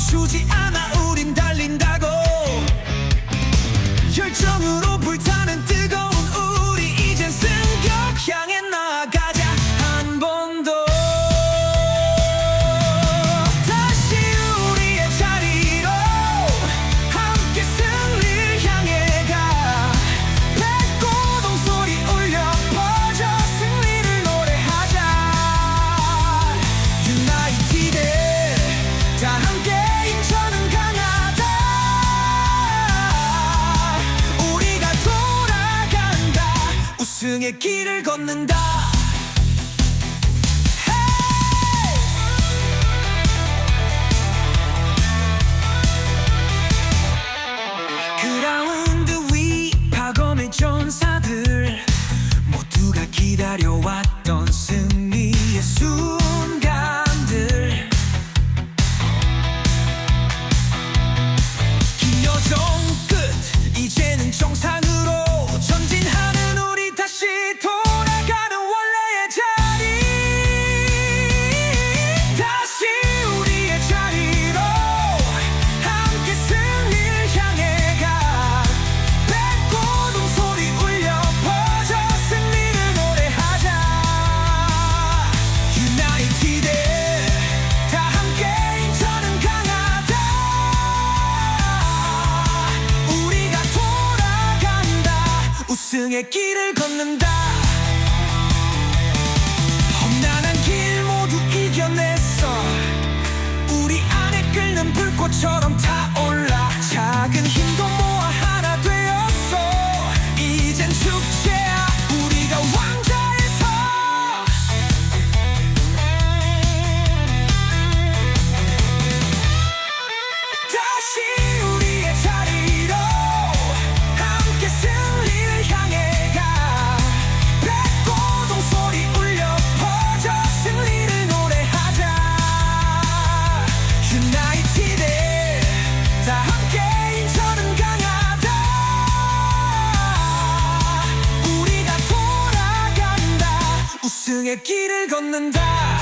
멈추지 않아. 우린 달린다 우승의 길을 걷는다. 사들 모두가 기다려왔던 승. 우승의 길을 걷는다. 험난한 길 모두 이겨냈어. 우리 안에 끓는 불꽃처럼 타올라. 작은 힘도 모아 하나 되었어. 이젠 축제 우등의 길을 걷는다.